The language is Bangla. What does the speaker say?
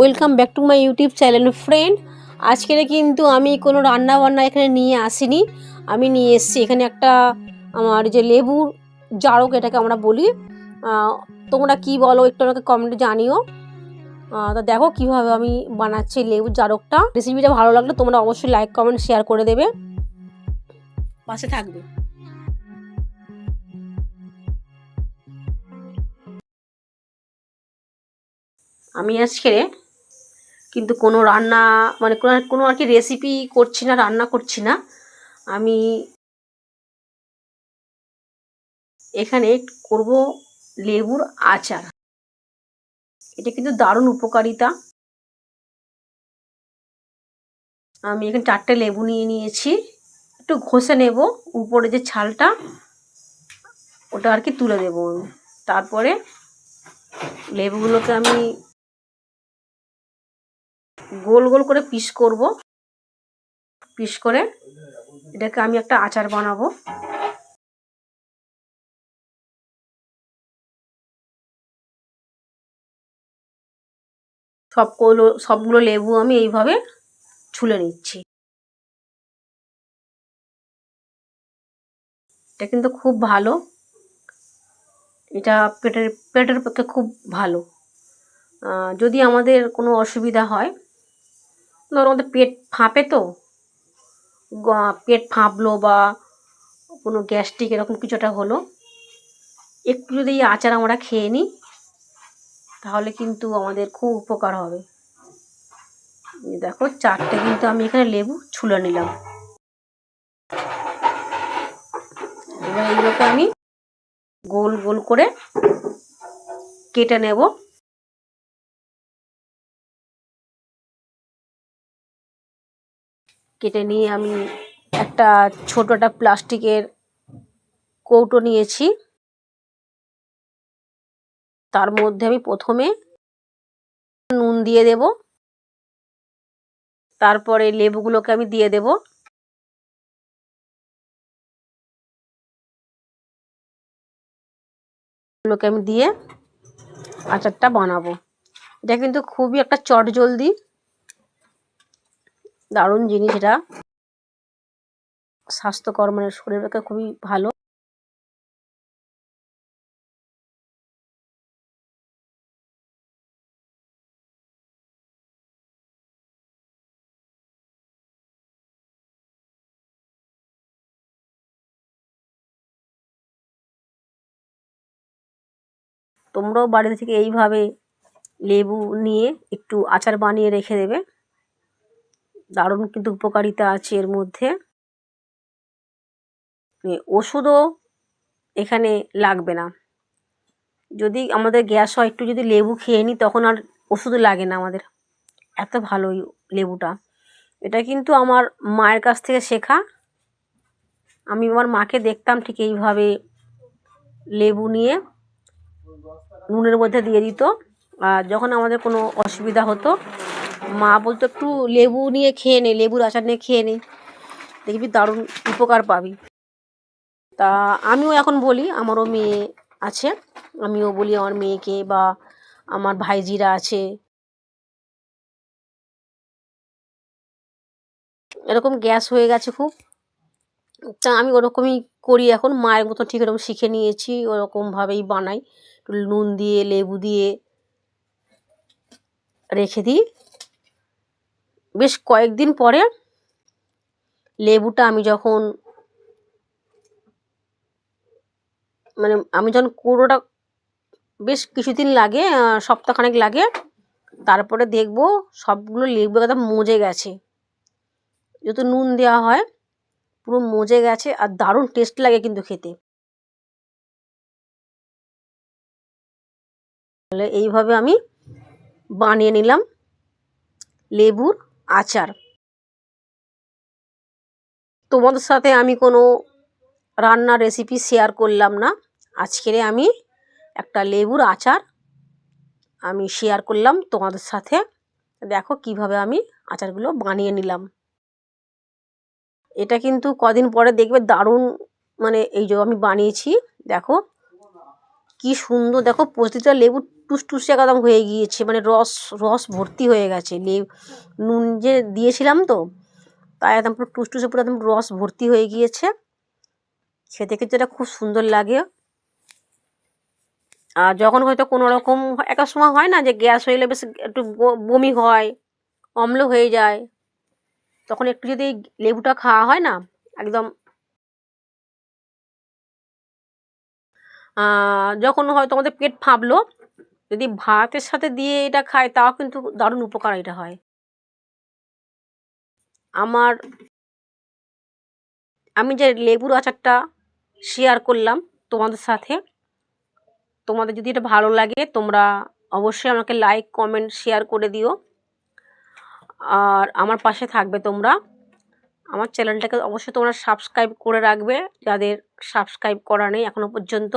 Welcome back to my YouTube channel friend আজকের কিন্তু আমি কোনো রান্না বান্না এখানে নিয়ে আসিনি। আমি নিয়ে এসেছি এখানে একটা আমার যে লেবুর জারক এটাকে আমরা বলি। তোমরা কি বলো একটু আমাকে কমেন্টে জানিও। তা দেখো কীভাবে আমি বানাচ্ছি লেবুর জারকটা। রেসিপিটা ভালো লাগলে তোমরা অবশ্যই লাইক কমেন্ট শেয়ার করে দেবে। পাশে থাকবে। আমি আজকে কিন্তু কোনো রান্না মানে কোনো কোনো আর কি রেসিপি করছি না, রান্না করছি না। আমি এখানে করব লেবুর আচার। এটা কিন্তু দারুণ উপকারিতা। আমি এখানে চারটে লেবু নিয়ে নিয়েছি। একটু ঘষে নেব, উপরে যে ছালটা, ওটা আর কি তুলে দেবো। তারপরে লেবুগুলোকে আমি গোল গোল করে পিস করব। পিস করে এটাকে আমি একটা আচার বানাবো। সবগুলো সবগুলো লেবু আমি এইভাবে ছুলে নিচ্ছি। এটা কিন্তু খুব ভালো। এটা পেটের পেটের পক্ষে খুব ভালো। যদি আমাদের কোনো অসুবিধা হয় ধরো আমাদের পেট ফাঁপে তো? পেট ফাঁপলো বা কোনো গ্যাস্ট্রিক এরকম কিছু একটা হলো? একটু যদি এই আচার আমরা খেয়ে নিই, তাহলে কিন্তু আমাদের খুব উপকার হবে। দেখো, চারটে কিন্তু আমি এখানে লেবু ছুলে নিলাম। এবার এইগুলোকে আমি গোল গোল করে কেটে নেব। কেটে নিয়ে আমি একটা ছোট একটা প্লাস্টিকের কৌটো নিয়েছি। তার মধ্যে আমি প্রথমে নুন দিয়ে দেব। তারপরে লেবুগুলোকে আমি দিয়ে দেব। আমি দিয়ে আচারটা বানাবো। এটা কিন্তু খুবই একটা চটজলদি দারুণ জিনিস এটা। স্বাস্থ্যকর মানে শরীরের পক্ষে খুবই ভালো। তোমরাও বাড়ি থেকে এইভাবে লেবু নিয়ে একটু আচার বানিয়ে রেখে দেবে। দারুণ কিন্তু উপকারিতা আছে এর মধ্যে। ওষুধও এখানে লাগবে না। যদি আমাদের গ্যাস হয়, একটু যদি লেবু খেয়ে নিই, তখন আর ওষুধ লাগে না আমাদের। এত ভালো লেবুটা। এটা কিন্তু আমার মায়ের কাছ থেকে শেখা। আমি আমার মাকে দেখতাম ঠিক এইভাবে লেবু নিয়ে, নুনের মধ্যে দিয়ে দিত। আর যখন আমাদের কোনো অসুবিধা হতো মা বলতো, একটু লেবু নিয়ে খেয়ে নে, লেবুর আচার নিয়ে খেয়ে নে। দেখবি দারুণ উপকার পাবি। তা আমিও এখন বলি, আমারও মেয়ে আছে। আমিও বলি আমার মেয়েকে বা আমার ভাইজিরা আছে। এরকম গ্যাস হয়ে গেছে খুব। তা আমি ওরকমই করি এখন, মায়ের মতো ঠিক এরকম শিখে নিয়েছি, ওরকমভাবেই বানাই। নুন দিয়ে, লেবু দিয়ে রেখে দিই। বেশ কয়েকদিন পরে লেবুটা আমি যখন মানে আমি যখন কুড়োটা বেশ কিছুদিন লাগে সপ্তাহখানেক লাগে, তারপরে দেখব সবগুলো লেবু একদম মজে গেছে। যেহেতু নুন দেওয়া হয়, পুরো মজে গেছে আর দারুণ টেস্ট লাগে কিন্তু খেতে। তাহলে এইভাবে আমি বানিয়ে নিলাম লেবুর আচার। তোমাদের সাথে আমি কোনো রান্নার রেসিপি শেয়ার করলাম না। আজকের আমি একটা লেবুর আচার আমি শেয়ার করলাম তোমাদের সাথে। দেখো কীভাবে আমি আচারগুলো বানিয়ে নিলাম। এটা কিন্তু কদিন পরে দেখবে দারুণ মানে এই যে আমি বানিয়েছি, দেখো কি সুন্দর। দেখো প্রতিটা লেবু টুসটুসে একদম হয়ে গিয়েছে মানে রস রস ভর্তি হয়ে গেছে। লেবু, নুন যে দিয়েছিলাম তো, তাই একদম পুরো টুসটুসে পুরো একদম রস ভর্তি হয়ে গিয়েছে। খেতে খেতে এটা খুব সুন্দর লাগে। আর যখন হয়তো কোনো রকম একটা সময় হয় না যে গ্যাস হয়ে গেলে বেশ একটু বমি হয়, অম্ল হয়ে যায়, তখন একটু যদি লেবুটা খাওয়া হয় না, একদম যখন হয়তো আমাদের পেট ফাঁপলো, যদি ভাতের সাথে দিয়ে এটা খায়, তাও কিন্তু দারুণ উপকার এটা হয়। আমার, আমি যে লেবুর আচারটা শেয়ার করলাম তোমাদের সাথে, তোমাদের যদি এটা ভালো লাগে, তোমরা অবশ্যই আমাকে লাইক কমেন্ট শেয়ার করে দিও। আর আমার পাশে থাকবে তোমরা। আমার চ্যানেলটাকে অবশ্যই তোমরা সাবস্ক্রাইব করে রাখবে। যাদের সাবস্ক্রাইব করা নেই এখনও পর্যন্ত।